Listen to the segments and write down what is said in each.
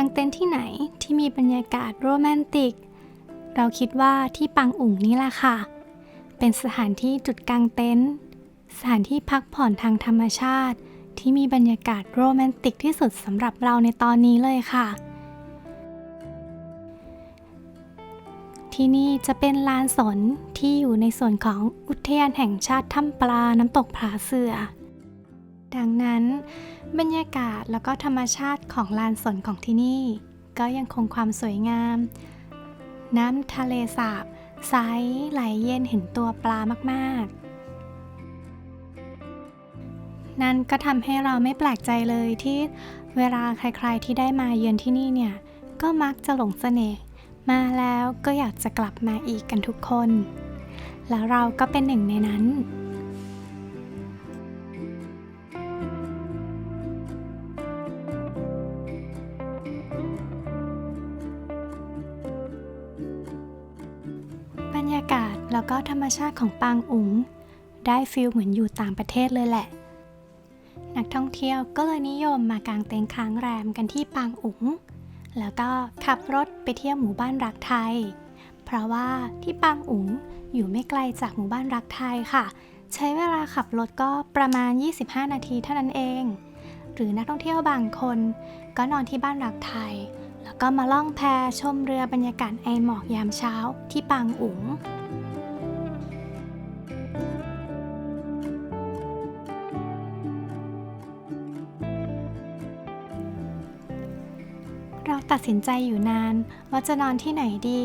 างเต็นท์ที่ไหนที่มีบรรยากาศโรแมนติก เราคิดว่าที่ปังอุ๋งนี่แหละค่ะ เป็นสถานที่จุดกางเต็นท์สถานที่พักผ่อนทางธรรมชาติ ที่มีบรรยากาศโรแมนติกที่สุดสำหรับเราในตอนนี้เลยค่ะ ที่นี่จะเป็นลานสนที่อยู่ในส่วนของอุทยานแห่งชาติถ้ำปลาน้ำตกผาเสือ ดังนั้น บรรยากาศแล้วก็ธรรมชาติของลานสนของที่นี่ ก็ยังคงความสวยงาม น้ำทะเลสาบใสไหลเย็นเห็นตัวปลามากๆ นั่นก็ทำให้เราไม่แปลกใจเลยที่เวลาใครๆที่ได้มาเยือนที่นี่เนี่ยก็มักจะหลงเสน่ห์มาแล้วก็อยากจะกลับมาอีกกันทุกคน แล้วเราก็เป็นหนึ่งในนั้น ก็ธรรมชาติของปางอุ๋ง ได้ฟิลเหมือนอยู่ต่างประเทศเลยแหละ นักท่องเที่ยวก็เลยนิยมมากางเต็นท์ค้างแรมกันที่ปางอุ๋ง แล้วก็ขับรถไปเที่ยวหมู่บ้านรักไทย เพราะว่าที่ปางอุ๋งอยู่ไม่ไกลจากหมู่บ้านรักไทยค่ะ ใช้เวลาขับรถก็ประมาณ 25 นาทีเท่านั้นเอง หรือนักท่องเที่ยวบางคน ก็นอนที่บ้านรักไทย แล้วก็มาล่องแพชมเรือบรรยากาศไอหมอกยามเช้าที่ปางอุ๋ง สินใจอยู่นานว่าจะนอนที่ไหนดี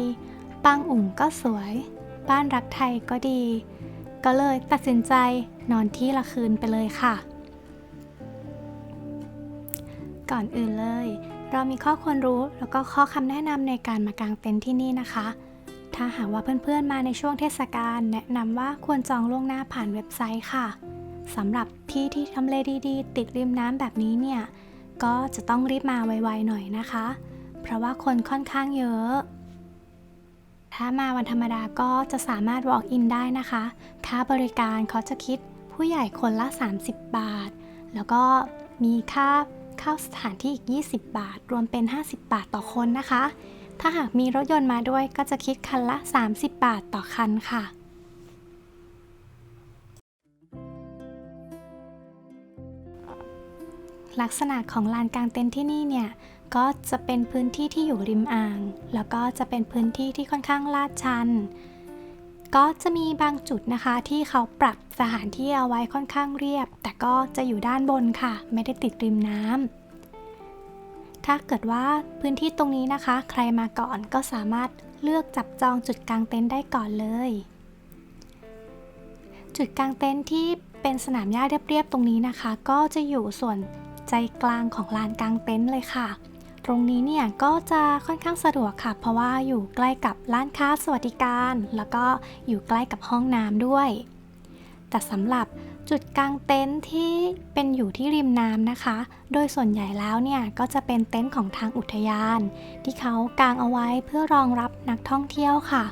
ปางอุ๋งก็สวย บ้านรักไทยก็ดี ก็เลยตัดสินใจนอนที่ละคืนไปเลยค่ะ ก่อนอื่นเลย เรามีข้อควรรู้แล้วก็ข้อคำแนะนำในการมากางเต็นท์ที่นี่นะคะ ถ้าหากว่าเพื่อนๆมาในช่วงเทศกาลแนะนำว่าควรจองล่วงหน้าผ่านเว็บไซต์ค่ะสำหรับที่ที่ทำเลดีๆ ติดริมน้ำแบบนี้เนี่ยก็จะต้องรีบมาไวๆหน่อยนะคะ เพราะว่าคนค่อนข้างเยอะ ถ้ามาวันธรรมดาก็จะสามารถ walk in ได้นะคะ ค่าบริการเขาจะคิดผู้ใหญ่คนละ 30 บาท แล้วก็มีค่าเข้าสถานที่อีก 20 บาท รวมเป็น 50 บาทต่อคนนะคะ ถ้าหากมีรถยนต์มาด้วยก็จะคิดคันละ 30 บาทต่อคันค่ะลักษณะของลานกลางเต็นท์ที่นี่เนี่ย ก็จะเป็นพื้นที่ที่อยู่ริมอ่าง แล้วก็จะเป็นพื้นที่ที่ค่อนข้างลาดชัน ก็จะมีบางจุดนะคะที่เขาปรับสถานที่เอาไว้ค่อนข้างเรียบ แต่ก็จะอยู่ด้านบนค่ะ ไม่ได้ติดริมน้ำถ้าเกิดว่าพื้นที่ตรงนี้นะคะ ใครมาก่อนก็สามารถเลือกจับจองจุดกางเต็นท์ได้ก่อนเลย จุดกางเต็นท์ที่เป็นสนามหญ้าเรียบๆตรงนี้นะคะ ก็จะอยู่ส่วนใจกลางของลานกางเต็นท์เลยค่ะ ตรงนี้เนี่ยก็จะค่อนข้างสะดวกค่ะ เพราะว่าอยู่ใกล้กับร้านค้าสวัสดิการ แล้วก็อยู่ใกล้กับห้องน้ำด้วย แต่สำหรับจุดกางเต็นท์ที่เป็นอยู่ที่ริมน้ำนะคะ โดยส่วนใหญ่แล้วเนี่ยก็จะเป็นเต็นท์ของทางอุทยาน ที่เขากางเอาไว้เพื่อรองรับนักท่องเที่ยวค่ะ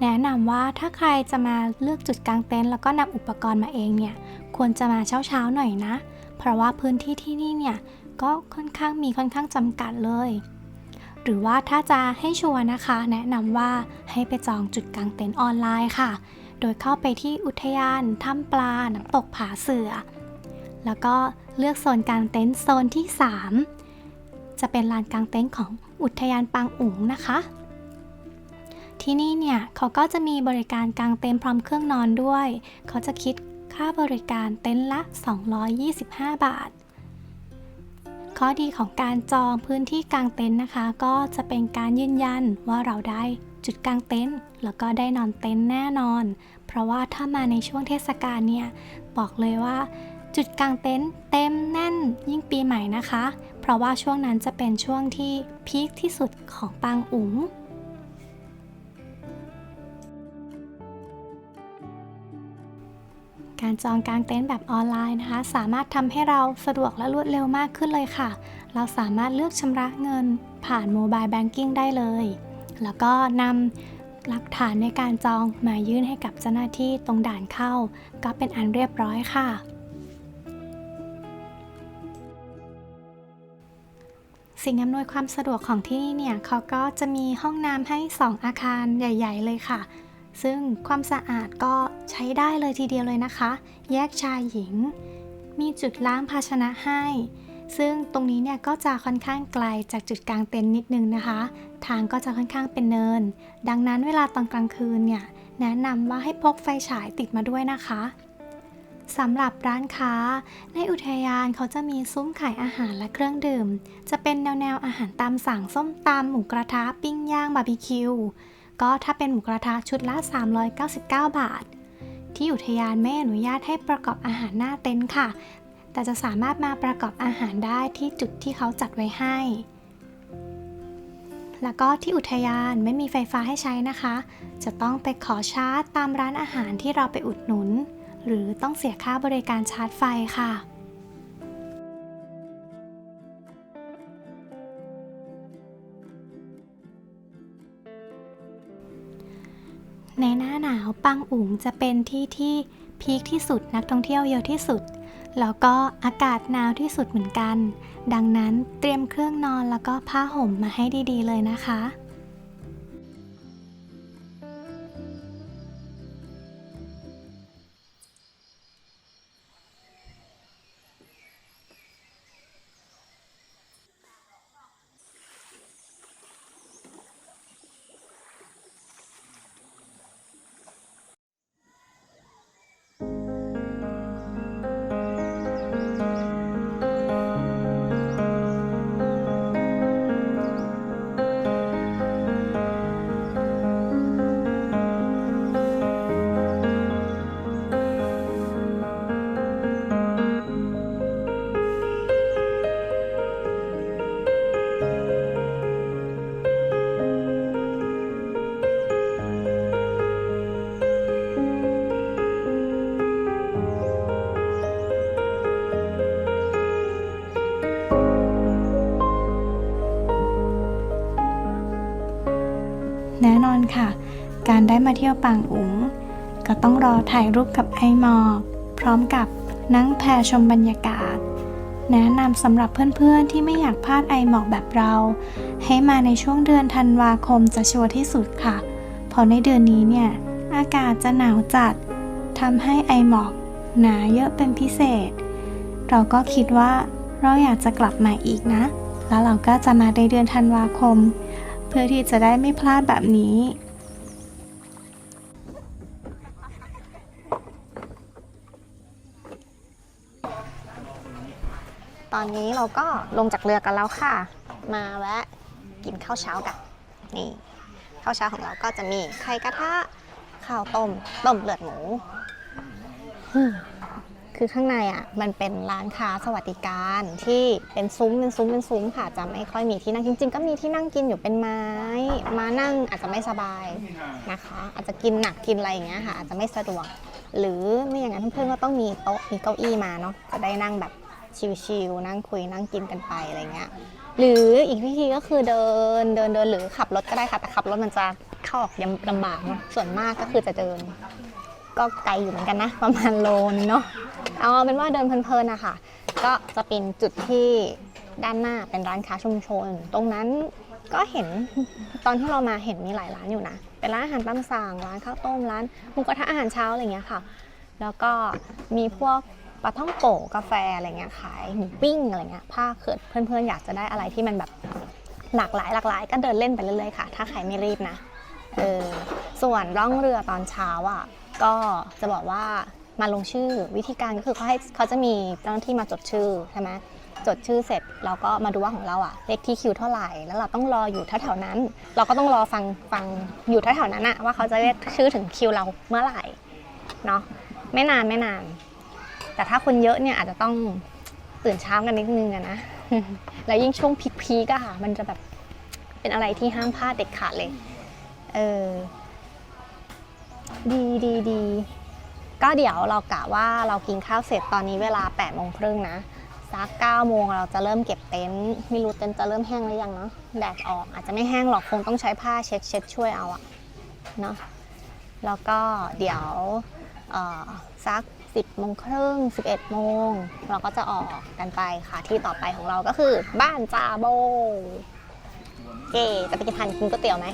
แนะนำว่าถ้าใครจะมาเลือกจุดกางเต็นท์แล้วก็นำอุปกรณ์มาเองเนี่ย ควรจะมาเช้าๆหน่อยนะ เพราะว่าพื้นที่ที่นี่เนี่ย ก็ค่อนข้างมีค่อนข้างจำกัดเลย หรือว่าถ้าจะให้ชัวร์นะคะ แนะนำว่าให้ไปจองจุดกางเต็นท์ออนไลน์ค่ะ โดยเข้าไปที่อุทยานถ้ำปลาน้ำตกผาเสือ แล้วก็เลือกโซนกางเต็นท์โซนที่ 3 จะเป็นลานกางเต็นท์ของอุทยานปางอุ๋งนะคะที่นี่เนี่ยเขาก็จะมีบริการกางเต็นท์พร้อมเครื่องนอนด้วย เขาจะคิดค่าบริการเต็นท์ละ 225 บาท ข้อดีของการจองพื้นที่กลางเต็นท์นะคะ ก็จะเป็นการยืนยันว่าเราได้จุดกลางเต็นท์แล้วก็ได้นอนเต็นท์แน่นอน เพราะว่าถ้ามาในช่วงเทศกาลเนี่ยบอกเลยว่า จุดกลางเต็นท์เต็มแน่นยิ่งปีใหม่นะคะ เพราะว่าช่วงนั้นจะเป็นช่วงที่พีคที่สุดของปางอุ๋ง การจองกางเต็นท์แบบออนไลน์นะคะ สามารถทำให้เราสะดวกและรวดเร็วมากขึ้นเลยค่ะ เราสามารถเลือกชำระเงินผ่านโมบายแบงกิ้งได้เลย แล้วก็นำหลักฐานในการจองมายื่นให้กับเจ้าหน้าที่ตรงด่านเข้า ก็เป็นอันเรียบร้อยค่ะสิ่งอำนวยความสะดวกของที่นี่เนี่ยเขาก็จะมีห้องน้ำให้ 2 อาคารใหญ่ ๆ เลยค่ะ ซึ่งความสะอาดก็ใช้ได้เลยทีเดียวเลยนะคะ แยกชายหญิง มีจุดล้างภาชนะให้ ซึ่งตรงนี้เนี่ยก็จะค่อนข้างไกลจากจุดกลางเต็นท์นิดนึงนะคะ ทางก็จะค่อนข้างเป็นเนิน ดังนั้นเวลาตอนกลางคืนเนี่ยแนะนำว่าให้พกไฟฉายติดมาด้วยนะคะสำหรับร้านค้า ในอุทยานเขาจะมีซุ้มขายอาหารและเครื่องดื่ม จะเป็นแนวแนวอาหารตามสั่งส้มตำหมูกระทะปิ้งย่างบาร์บีคิว ก็ถ้าเป็นหมูกระทะชุดละ 399 บาท ที่อุทยานไม่อนุญาตให้ประกอบอาหารหน้าเต็นท์ค่ะ แต่จะสามารถมาประกอบอาหารได้ที่จุดที่เขาจัดไว้ให้ แล้วก็ที่อุทยานไม่มีไฟฟ้าให้ใช้นะคะ จะต้องไปขอชาร์จตามร้านอาหารที่เราไปอุดหนุน หรือต้องเสียค่าบริการชาร์จไฟค่ะ ในหน้าหนาวปังอุ๋งจะเป็นที่ที่พีคที่สุดนักท่องเที่ยวเยอะที่สุด แล้วก็อากาศหนาวที่สุดเหมือนกัน ดังนั้นเตรียมเครื่องนอนแล้วก็ผ้าห่มมาให้ดีๆเลยนะคะ การได้มาเที่ยวปางอุ๋ง ก็ต้องรอถ่ายรูปกับไอหมอก พร้อมกับนั่งแพชมบรรยากาศ แนะนำสำหรับเพื่อนๆที่ไม่อยากพลาดไอหมอกแบบเรา ให้มาในช่วงเดือนธันวาคมจะชัวร์ที่สุดค่ะ เพราะในเดือนนี้เนี่ย อากาศจะหนาวจัดทำให้ไอหมอกหนาเยอะเป็นพิเศษ เราก็คิดว่าเราอยากจะกลับมาอีกนะ แล้วเราก็จะมาในเดือนธันวาคม เพื่อที่จะได้ไม่พลาดแบบนี้ ตอนนี้เราก็ลงจากเรือกันแล้วค่ะ มาแวะกินข้าวเช้ากันนี่ข้าวเช้าของเราก็จะมีไข่กระทะข้าวต้มต้มเลือดหมูคือข้างในอะมันเป็นร้านค้าสวัสดิการที่เป็นซุ้มเป็นซุ้มเป็นซุ้มค่ะจะไม่ค่อยมีที่นั่งจริง ๆ ก็มีที่นั่งกินอยู่เป็นไม้ มานั่งอาจจะไม่สบายนะคะ อาจจะกินหนักกินอะไรอย่างเงี้ยค่ะ อาจจะไม่สะดวก หรือไม่อย่างนั้นเพื่อนๆก็ต้องมีโต๊ะมีเก้าอี้มาเนาะจะได้นั่งแบบ ชิลๆนั่งคุยนั่งกินกันไปอะไรเงี้ยหรืออีกวิธีก็คือเดินเดินเดินหรือขับรถก็ได้ค่ะแต่ขับรถมันจะเข้าออกยังลำบากเนาะส่วนมากก็คือจะเดิน ก็ไกลอยู่เหมือนกันนะ ประมาณโลนึงเนาะเอาเป็นว่าเดินเพลินๆนะคะก็จะเป็นจุดที่ด้านหน้าเป็นร้านค้าชุมชน ตรงนั้นก็เห็นตอนที่เรามาเห็นมีหลายร้านอยู่นะ เป็นร้านอาหารตามสั่งร้านข้าวต้มร้านหมูกระทะอาหารเช้าอะไรเงี้ยค่ะ แล้วก็มีพวก ปลาท่องโกกาแฟอะไรเงี้ยขายหมูปิ้งอะไรเงี้ยถ้าเกิดเพื่อนๆอยากจะได้อะไรที่มันแบบหลากหลายหลากหลาย ก็เดินเล่นไปเรื่อยๆค่ะ ถ้าใครไม่รีบนะเออส่วนร่องเรือตอนเช้าอะก็จะบอกว่ามาลงชื่อวิธีการก็คือเขาให้เขาจะมีเจ้าหน้าที่มาจดชื่อใช่ไหมจดชื่อเสร็จเราก็มาดูว่าของเราอะเลขที่คิวเท่าไหร่ แล้วเราต้องรออยู่แถวๆนั้น เราก็ต้องรอฟังฟังอยู่แถวๆนั้นอะว่าเขาจะเรียกชื่อถึงคิวเราเมื่อไหร่เนาะไม่นานไม่นาน แต่ถ้าคนเยอะเนี่ยอาจจะต้องตื่นเช้ากันนิดนึงอะนะ แล้วยิ่งช่วงพีคๆอะค่ะ มันจะแบบเป็นอะไรที่ห้ามพลาดเด็ดขาดเลย เออ ดีดีดีก็เดี๋ยวเรากะว่าเรากินข้าวเสร็จตอนนี้เวลา8ปดโมงครึ่งนะสัก9ก้าโมงเราจะเริ่มเก็บเต็นท์ไม่รู้เต็นท์จะเริ่มแห้งหรือยังเนาะแดดออกอาจจะไม่แห้งหรอกคงต้องใช้ผ้าเช็ดเช็ดช่วยเอาอะเนาะแล้วก็เดี๋ยวออสัก 10โมงครึ่ง 11 โมง เราก็จะออกกันไปค่ะ ที่ต่อไปของเราก็คือ บ้านจาโบเจจะไปกินทานกินก๋วยเตี๋ยวไหม